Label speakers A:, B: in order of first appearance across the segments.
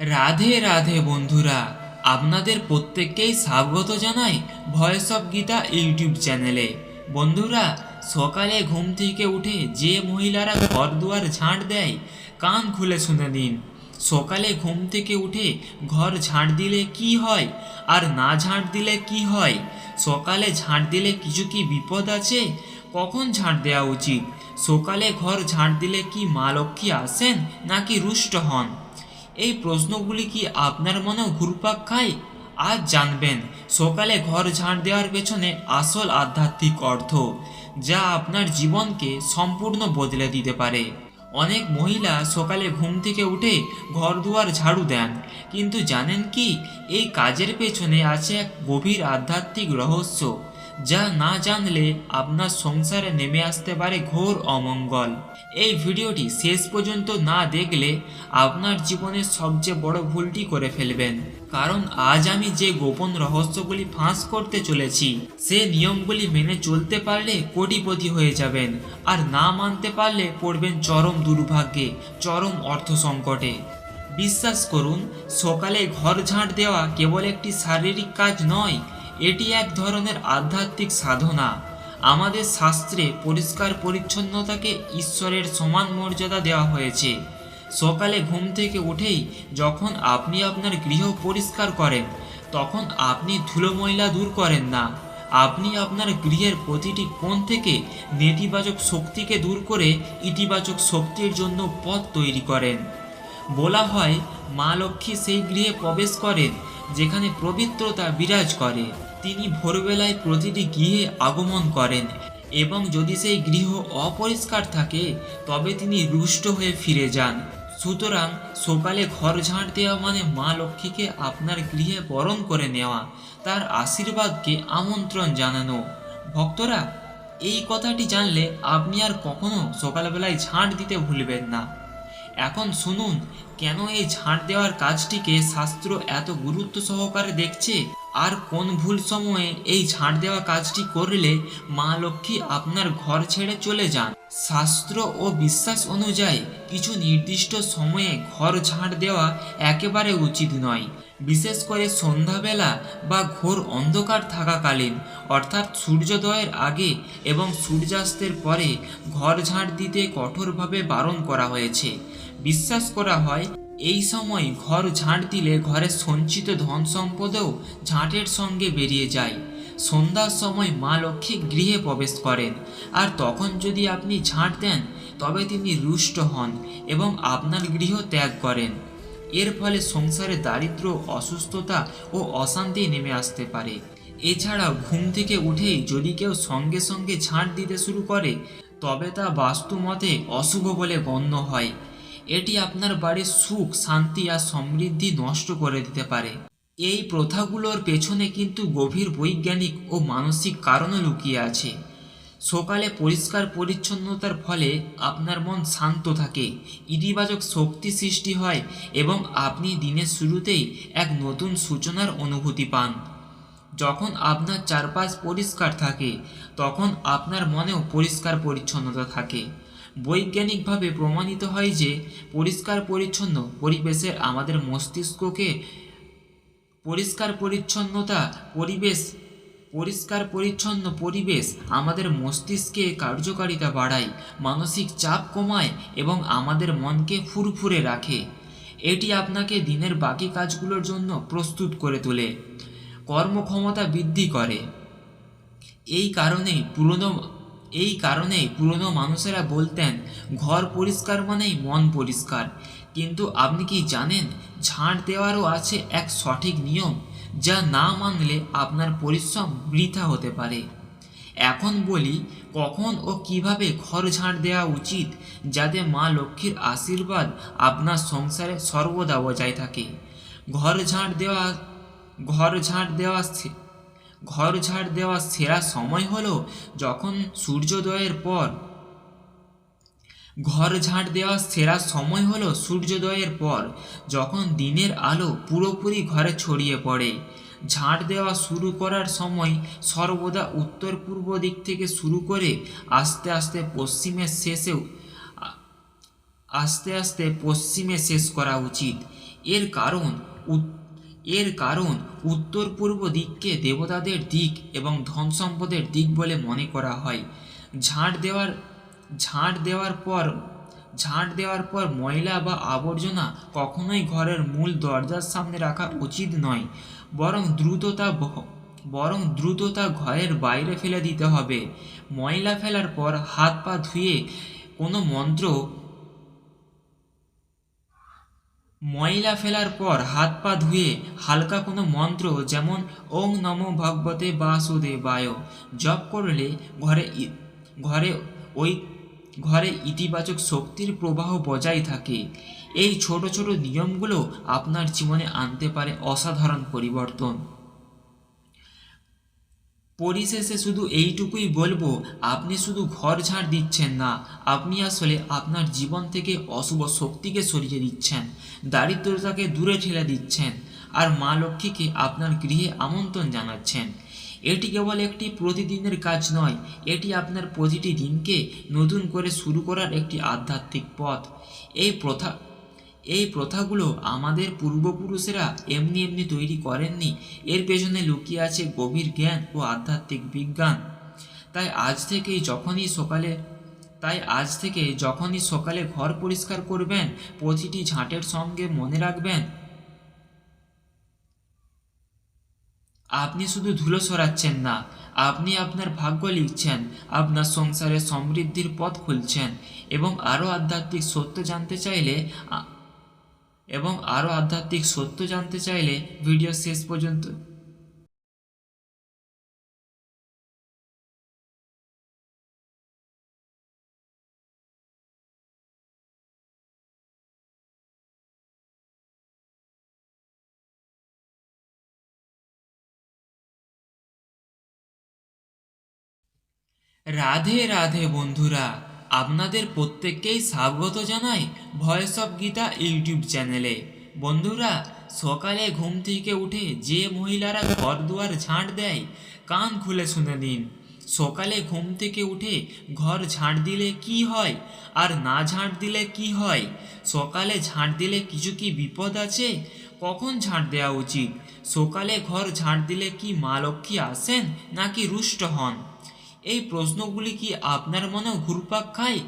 A: রাধে রাধে বন্ধুরা, আপনাদের প্রত্যেককেই স্বাগত জানাই ভয়েস অফ গীতা ইউটিউব চ্যানেলে বন্ধুরা, সকালে ঘুম থেকে উঠে যে মহিলারা ঘর দুয়ার ঝাঁট দেয়, কান খুলে শুনে দিন সকালে ঘুম থেকে উঠে ঘর ঝাঁট দিলে কি হয়, আর না ঝাঁট দিলে কি হয়? সকালে ঝাঁট দিলে কিছু কি বিপদ আছে? কখন ঝাঁট দেওয়া উচিত? সকালে ঘর ঝাঁট দিলে কি মা লক্ষ্মী আসেন, নাকি রুষ্ট হন? এই প্রশ্নগুলি কি আপনার মনেও ঘুরপাক খায়? আজ জানবেন, সকালে ঘর ঝাঁট দেওয়ার পেছনে আসল আধ্যাত্মিক অর্থ, যা আপনার জীবনকে সম্পূর্ণ বদলে দিতে পারে। অনেক মহিলা সকালে ঘুম থেকে উঠে ঘর দুয়ার ঝাড়ু দেন, কিন্তু জানেন কি, এই কাজের পেছনে আছে এক গভীর আধ্যাত্মিক রহস্য। যা না জানলে আপনার সংসারে নেমে আসতে পারে ঘোর অমঙ্গল। এই ভিডিওটি শেষ পর্যন্ত না দেখলে আপনার জীবনের সবচেয়ে বড় ভুলটি করে ফেলবেন। কারণ আজ আমি যে গোপন রহস্যগুলি ফাঁস করতে চলেছি, সে নিয়মগুলি মেনে চলতে পারলে কোটিপতি হয়ে যাবেন আর না মানতে পারলে পড়বেন চরম দুর্ভাগ্যে, চরম অর্থ সংকটে। বিশ্বাস করুন, সকালে ঘর ঝাঁট দেওয়া কেবল একটি শারীরিক কাজ নয় এটি এক ধরনের আধ্যাত্মিক সাধনা। আমাদের শাস্ত্রে পরিষ্কার পরিচ্ছন্নতাকে ঈশ্বরের সমান মর্যাদা দেওয়া হয়েছে। সকালে ঘুম থেকে উঠেই যখন আপনি আপনার গৃহ পরিষ্কার করেন, তখন আপনি ধুলো ময়লা দূর করেন না। আপনি আপনার গৃহের প্রতিটি কোণ থেকে নেতিবাচক শক্তিকে দূর করে ইতিবাচক শক্তির জন্য পথ তৈরি করেন। বলা হয়, মা লক্ষ্মী সেই গৃহে প্রবেশ করেন, যেখানে পবিত্রতা বিরাজ করে। তিনি ভোরবেলায় প্রতিটি গৃহে আগমন করেন এবং যদি সেই গৃহ অপরিষ্কার থাকে, তবে তিনি রুষ্ট হয়ে ফিরে যান। সুতরাং সকালে ঘর ঝাঁট দেওয়া মানে মা লক্ষ্মীকে আপনার গৃহে বরণ করে নেওয়া, তার আশীর্বাদকে আমন্ত্রণ জানানো। ভক্তরা, এই কথাটি জানলে আপনি আর কখনো সকালবেলায় ঝাঁট দিতে ভুলবেন না। এখন শুনুন, কেন এই ঝাঁট দেওয়ার কাজটিকে শাস্ত্র এত গুরুত্ব সহকারে দেখছে? আর কোন ভুল সময়ে এই ঝাঁট দেওয়া কাজটি করলে মা লক্ষ্মী আপনার ঘর ছেড়ে চলে যান? শাস্ত্র ও বিশ্বাস অনুযায়ী কিছু নির্দিষ্ট সময়ে ঘর ঝাঁট দেওয়া একেবারে উচিত নয়। বিশেষ করে সন্ধ্যাবেলা বা ঘোর অন্ধকার থাকাকালীন, অর্থাৎ সূর্যোদয়ের আগে এবং সূর্যাস্তের পরে ঘর ঝাঁট দিতে কঠোরভাবে বারণ করা হয়েছে। বিশ্বাস করা হয় এই সময় ঘর ঝাঁট দিলে ঘরের সঞ্চিত ধন সম্পদেও ঝাঁটের সঙ্গে বেরিয়ে যায়। সন্ধ্যার সময় মা লক্ষ্মী গৃহে প্রবেশ করেন। আর তখন যদি আপনি ঝাঁট দেন, তবে তিনি রুষ্ট হন এবং আপনার গৃহ ত্যাগ করেন। এর ফলে সংসারে দারিদ্র্য অসুস্থতা ও অশান্তি নেমে আসতে পারে। এছাড়া ঘুম থেকে উঠেই যদি কেউ সঙ্গে সঙ্গে ঝাঁট দিতে শুরু করে, তবে তা বাস্তুমতে অশুভ বলে গণ্য হয়। এটি আপনার বাড়ির সুখ, শান্তি আর সমৃদ্ধি নষ্ট করে দিতে পারে। এই প্রথাগুলোর পেছনে কিন্তু গভীর বৈজ্ঞানিক ও মানসিক কারণও লুকিয়ে আছে। সকালে পরিষ্কার পরিচ্ছন্নতার ফলে আপনার মন শান্ত থাকে, ইতিবাচক শক্তি সৃষ্টি হয় এবং আপনি দিনের শুরুতেই এক নতুন সূচনার অনুভূতি পান। যখন আপনার চারপাশ পরিষ্কার থাকে, তখন আপনার মনেও পরিষ্কার পরিচ্ছন্নতা থাকে। বৈজ্ঞানিকভাবে প্রমাণিত হয় যে পরিষ্কার পরিচ্ছন্ন পরিবেশের আমাদের মস্তিষ্ককে পরিষ্কার পরিচ্ছন্নতা পরিবেশ, পরিষ্কার পরিচ্ছন্ন পরিবেশ আমাদের মস্তিষ্কে কার্যকারিতা বাড়ায়, মানসিক চাপ কমায় এবং আমাদের মনকে ফুরফুরে রাখে। এটি আপনাকে দিনের বাকি কাজগুলোর জন্য প্রস্তুত করে তোলে, কর্মক্ষমতা বৃদ্ধি করে। এই কারণেই পুরনো এই কারণেই পুরনো মানুষেরা বলতেন, ঘর পরিষ্কার মানেই মন পরিষ্কার। কিন্তু আপনি কি জানেন ঝাঁট দেওয়ারও আছে এক সঠিক নিয়ম, যা না মানলে আপনার পরিশ্রম বৃথা হতে পারে। এখন বলি, কখন ও কীভাবে ঘর ঝাঁট দেওয়া উচিত, যাতে মা লক্ষ্মীর আশীর্বাদ আপনার সংসারে সর্বদা বজায় থাকে। ঘর ঝাঁট দেওয়া, ঘর ঝাঁট দেওয়া ঘর ঝাড় দেওয়ার সেরা সময় হলো যখন সূর্যোদয়ের পর। ঘর ঝাঁট দেওয়ার সেরা সময় হলো সূর্যোদয়ের পর, যখন দিনের আলো পুরোপুরি ঘরে ছড়িয়ে পড়ে। ঝাঁট দেওয়া শুরু করার সময় সর্বদা উত্তর পূর্ব দিক থেকে শুরু করে আস্তে আস্তে পশ্চিমের শেষেও আস্তে আস্তে পশ্চিমে শেষ করা উচিত। এর কারণ এর কারণ উত্তর পূর্ব দিককে দেবতাদের দিক এবং ধন সম্পদের দিক বলে মনে করা হয়। ঝাঁট দেওয়ার ঝাঁট দেওয়ার পর, ঝাঁট দেওয়ার পর ময়লা বা আবর্জনা কখনোই ঘরের মূল দরজার সামনে রাখা উচিত নয়, বরং দ্রুততা বরং দ্রুততা ঘরের বাইরে ফেলে দিতে হবে। ময়লা ফেলার পর হাত পা ধুয়ে কোনো মন্ত্র ময়লা ফেলার পর হাত পা ধুয়ে হালকা কোনো মন্ত্র যেমন ওং নম ভগবতে বাসুদেবায় জপ করলে ঘরে ঘরে ওই, ঘরে ইতিবাচক শক্তির প্রবাহ বজায় থাকে। এই ছোট ছোট নিয়মগুলো আপনার জীবনে আনতে পারে অসাধারণ পরিবর্তন। পরিশেষে শুধু এইটুকুই বলব, আপনি শুধু ঘর ঝাড় দিচ্ছেন না, আপনি আসলে আপনার জীবন থেকে অশুভ শক্তিকে সরিয়ে দিচ্ছেন, দারিদ্রতাকে দূরে ঠেলে দিচ্ছেন, আর মা লক্ষ্মীকে আপনার গৃহে আমন্ত্রণ জানাচ্ছেন। এটি কেবল একটি প্রতিদিনের কাজ নয়, এটি আপনার প্রতিটি দিনকে নতুন করে শুরু করার একটি আধ্যাত্মিক পথ। এই প্রথা এই প্রথাগুলো আমাদের পূর্বপুরুষেরা এমনি এমনি তৈরি করেননি। এর পেছনে লুকিয়ে আছে গভীর জ্ঞান ও আধ্যাত্মিক বিজ্ঞান। তাই আজ থেকেই যখনই সকালে, তাই আজ থেকে যখনই সকালে ঘর পরিষ্কার করবেন, প্রতিটি ঝাঁটের সঙ্গে মনে রাখবেন, আপনি শুধু ধুলো সরাচ্ছেন না, আপনি আপনার ভাগ্য লিখছেন, আপনার সংসারে সমৃদ্ধির পথ খুলছেন এবং আরও আধ্যাত্মিক সত্য জানতে চাইলে এবং আরও আধ্যাত্মিক সত্য জানতে চাইলে ভিডিও শেষ পর্যন্ত রাধে রাধে বন্ধুরা। আপনাদের প্রত্যেককেই স্বাগত জানাই ভয়েস অফ গীতা ইউটিউব চ্যানেলে। বন্ধুরা, সকালে ঘুম থেকে উঠে যে মহিলারা ঘর দুয়ার ঝাঁট দেয়, কান খুলে শুনে নিন। সকালে ঘুম থেকে উঠে ঘর ঝাঁট দিলে কি হয় আর না ঝাঁট দিলে কি হয়? সকালে ঝাঁট দিলে কিছু কি বিপদ আছে? কখন ঝাঁট দেওয়া উচিত? সকালে ঘর ঝাঁট দিলে কি মা লক্ষ্মী আসেন নাকি রুষ্ট হন? এই প্রশ্নগুলি কি আপনার মনেও ঘুরপাক খায়?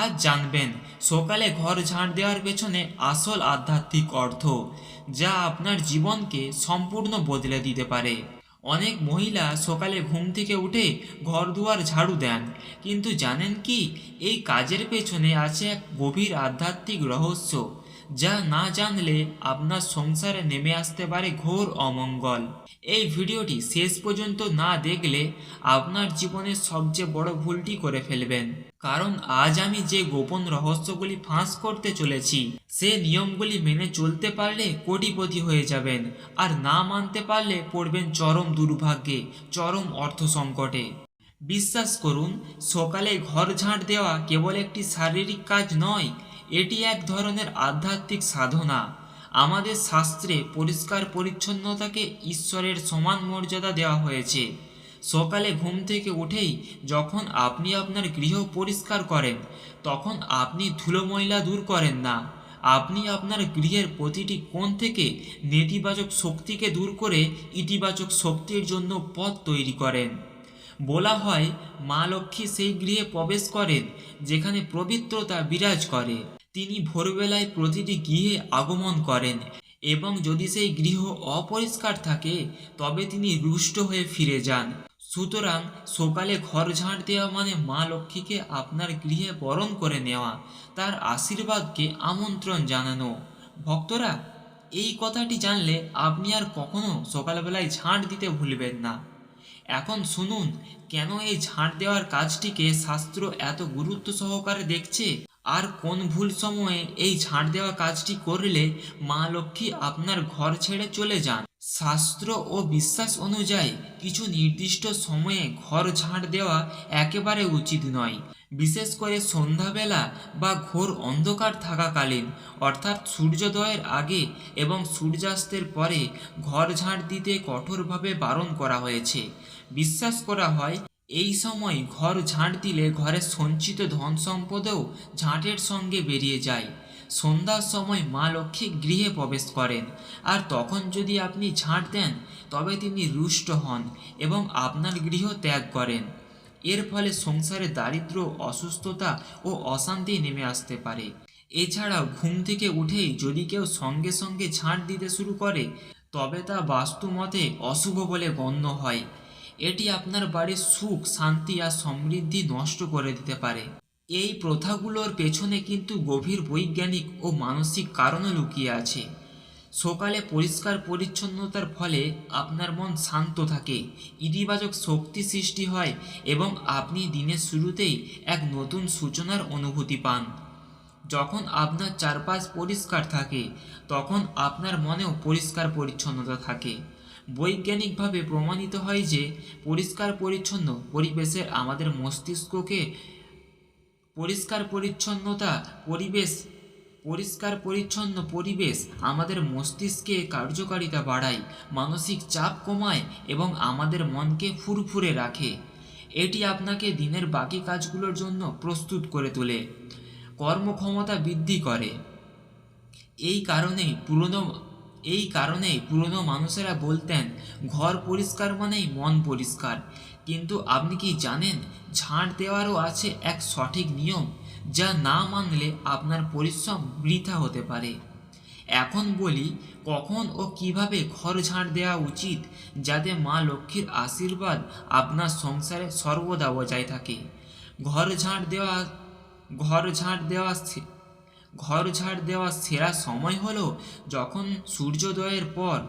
A: আজ জানবেন, সকালে ঘর ঝাঁট দেওয়ার পেছনে আসল আধ্যাত্মিক অর্থ, যা আপনার জীবনকে সম্পূর্ণ বদলে দিতে পারে। অনেক মহিলা সকালে ঘুম থেকে উঠে ঘর দুয়ার ঝাড়ু দেন, কিন্তু জানেন কি, এই কাজের পেছনে আছে এক গভীর আধ্যাত্মিক রহস্য। যা না জানলে আপনার সংসারে নেমে আসতে পারে ঘোর অমঙ্গল। এই ভিডিওটি শেষ পর্যন্ত না দেখলে আপনার জীবনের সবচেয়ে বড় ভুলটি করে ফেলবেন। কারণ আজ আমি যে গোপন রহস্যগুলি ফাঁস করতে চলেছি, সে নিয়মগুলি মেনে চলতে পারলে কোটিপতি হয়ে যাবেন আর না মানতে পারলে পড়বেন চরম দুর্ভাগ্যে, চরম অর্থ সংকটে। বিশ্বাস করুন, সকালে ঘর ঝাঁট দেওয়া কেবল একটি শারীরিক কাজ নয় এটি এক ধরনের আধ্যাত্মিক সাধনা। আমাদের শাস্ত্রে পরিষ্কার পরিচ্ছন্নতাকে ঈশ্বরের সমান মর্যাদা দেওয়া হয়েছে। সকালে ঘুম থেকে উঠেই যখন আপনি আপনার গৃহ পরিষ্কার করেন, তখন আপনি ধুলো ময়লা দূর করেন না। আপনি আপনার গৃহের প্রতিটি কোণ থেকে নেতিবাচক শক্তিকে দূর করে ইতিবাচক শক্তির জন্য পথ তৈরি করেন। বলা হয়, মা লক্ষ্মী সেই গৃহে প্রবেশ করেন, যেখানে পবিত্রতা বিরাজ করে। তিনি ভোরবেলায় প্রতিটি গৃহে আগমন করেন এবং যদি সেই গৃহ অপরিষ্কার থাকে, তবে তিনি রুষ্ট হয়ে ফিরে যান। সুতরাং সকালে ঘর ঝাঁট দেওয়া মানে মা লক্ষ্মীকে আপনার গৃহে বরণ করে নেওয়া, তার আশীর্বাদকে আমন্ত্রণ জানানো। ভক্তরা, এই কথাটি জানলে আপনি আর কখনো সকালবেলায় ঝাঁট দিতে ভুলবেন না। এখন শুনুন, কেন এই ঝাঁট দেওয়ার কাজটিকে শাস্ত্র এত গুরুত্ব সহকারে দেখছে? আর কোন ভুল সময়ে এই ঝাঁট দেওয়া কাজটি করলে মা লক্ষ্মী আপনার ঘর ছেড়ে চলে যান। শাস্ত্র ও বিশ্বাস অনুযায়ী কিছু নির্দিষ্ট সময়ে ঘর ঝাঁট দেওয়া একেবারে উচিত নয়। বিশেষ করে সন্ধ্যাবেলা বা ঘোর অন্ধকার থাকাকালীন, অর্থাৎ সূর্যোদয়ের আগে এবং সূর্যাস্তের পরে ঘর ঝাঁট দিতে কঠোরভাবে বারণ করা হয়েছে। বিশ্বাস করা হয় এই সময় ঘর ঝাঁট দিলে ঘরের সঞ্চিত ধন সম্পদেও ঝাঁটের সঙ্গে বেরিয়ে যায়। সন্ধ্যার সময় মা লক্ষ্মী গৃহে প্রবেশ করেন। আর তখন যদি আপনি ঝাঁট দেন, তবে তিনি রুষ্ট হন এবং আপনার গৃহ ত্যাগ করেন। এর ফলে সংসারে দারিদ্র, অসুস্থতা ও অশান্তি নেমে আসতে পারে। এছাড়া ঘুম থেকে উঠেই যদি কেউ সঙ্গে সঙ্গে ঝাঁট দিতে শুরু করে, তবে তা বাস্তুমতে অশুভ বলে গণ্য হয়। এটি আপনার বাড়ির সুখ, শান্তি আর সমৃদ্ধি নষ্ট করে দিতে পারে। এই প্রথাগুলোর পেছনে কিন্তু গভীর বৈজ্ঞানিক ও মানসিক কারণও লুকিয়ে আছে। সকালে পরিষ্কার পরিচ্ছন্নতার ফলে আপনার মন শান্ত থাকে, ইতিবাচক শক্তি সৃষ্টি হয় এবং আপনি দিনের শুরুতেই এক নতুন সূচনার অনুভূতি পান। যখন আপনার চারপাশ পরিষ্কার থাকে, তখন আপনার মনেও পরিষ্কার পরিচ্ছন্নতা থাকে। বৈজ্ঞানিকভাবে প্রমাণিত হয় যে পরিষ্কার পরিচ্ছন্ন পরিবেশের আমাদের মস্তিষ্ককে পরিষ্কার পরিচ্ছন্নতা পরিবেশ, পরিষ্কার পরিচ্ছন্ন পরিবেশ আমাদের মস্তিষ্কে কার্যকারিতা বাড়ায়, মানসিক চাপ কমায় এবং আমাদের মনকে ফুরফুরে রাখে। এটি আপনাকে দিনের বাকি কাজগুলোর জন্য প্রস্তুত করে তোলে। কর্মক্ষমতা বৃদ্ধি করে। এই কারণেই পুরনো এই কারণেই পুরনো মানুষেরা বলতেন, ঘর পরিষ্কার মানেই মন পরিষ্কার। কিন্তু আপনি কি জানেন, ঝাঁট দেওয়ারও আছে এক সঠিক নিয়ম, যা না মানলে আপনার পরিশ্রম বৃথা হতে পারে। এখন বলি, কখন ও কীভাবে ঘর ঝাঁট দেওয়া উচিত, যাতে মা লক্ষ্মীর আশীর্বাদ আপনার সংসারে সর্বদা বজায় থাকে। ঘর ঝাঁট দেওয়া, ঘর ঝাঁট দেওয়া ঘর ঝাড় দেওয়ার সেরা সময় হলো যখন সূর্যোদয়ের পর।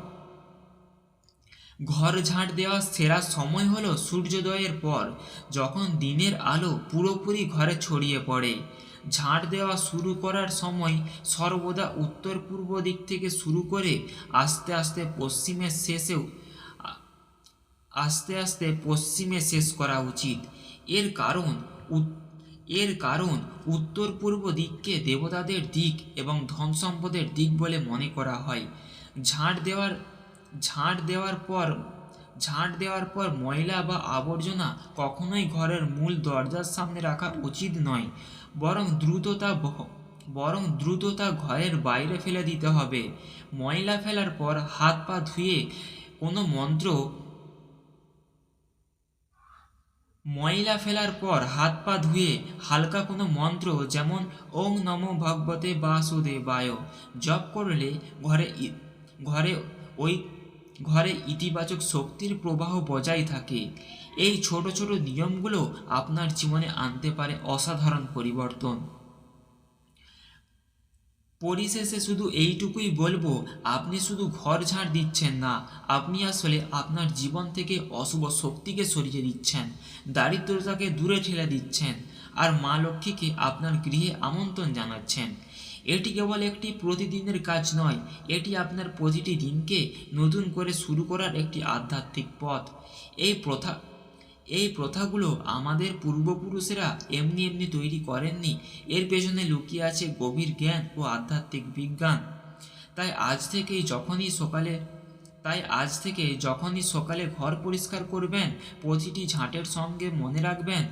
A: ঘর ঝাঁট দেওয়ার সেরা সময় হলো সূর্যোদয়ের পর, যখন দিনের আলো পুরোপুরি ঘরে ছড়িয়ে পড়ে। ঝাঁট দেওয়া শুরু করার সময় সর্বদা উত্তর পূর্ব দিক থেকে শুরু করে আস্তে আস্তে পশ্চিমের শেষেও আস্তে আস্তে পশ্চিমে শেষ করা উচিত। এর কারণ উত- এর কারণ উত্তর পূর্ব দিককে দেবতাদের দিক এবং ধন সম্পদের দিক বলে মনে করা হয়। ঝাঁট দেওয়ার ঝাঁট দেওয়ার পর, ঝাঁট দেওয়ার পর ময়লা বা আবর্জনা কখনোই ঘরের মূল দরজার সামনে রাখা উচিত নয়, বরং দ্রুততা বরং দ্রুততা ঘরের বাইরে ফেলে দিতে হবে। ময়লা ফেলার পর হাত পা ধুয়ে কোনো মন্ত্র ময়লা ফেলার পর হাত পা ধুয়ে হালকা কোনো মন্ত্র যেমন ওং নম ভগবতে বাসুদেবায় জপ করলে ঘরে ঘরে ওই, ঘরে ইতিবাচক শক্তির প্রবাহ বজায় থাকে। এই ছোট ছোট নিয়মগুলো আপনার জীবনে আনতে পারে অসাধারণ পরিবর্তন। পরিশেষে শুধু এইটুকুই বলব, আপনি শুধু ঘর ঝাড় দিচ্ছেন না, আপনি আসলে আপনার জীবন থেকে অশুভ শক্তিকে সরিয়ে দিচ্ছেন দারিদ্রতাকে দূরে ঠেলে দিচ্ছেন, আর মা লক্ষ্মীকে আপনার গৃহে আমন্ত্রণ জানাচ্ছেন। এটি কেবল একটি প্রতিদিনের কাজ নয়, এটি আপনার প্রতিটি দিনকে নতুন করে শুরু করার একটি আধ্যাত্মিক পথ। এই প্রথা এই প্রথাগুলো আমাদের পূর্বপুরুষেরা এমনি এমনি তৈরি করেননি। এর পেছনে লুকিয়ে আছে গভীর জ্ঞান ও আধ্যাত্মিক বিজ্ঞান। তাই আজ থেকেই যখনই সকালে তাই আজ থেকে যখনই সকালে ঘর পরিষ্কার করবেন, প্রতিটি ঝাঁটের সঙ্গে মনে রাখবেন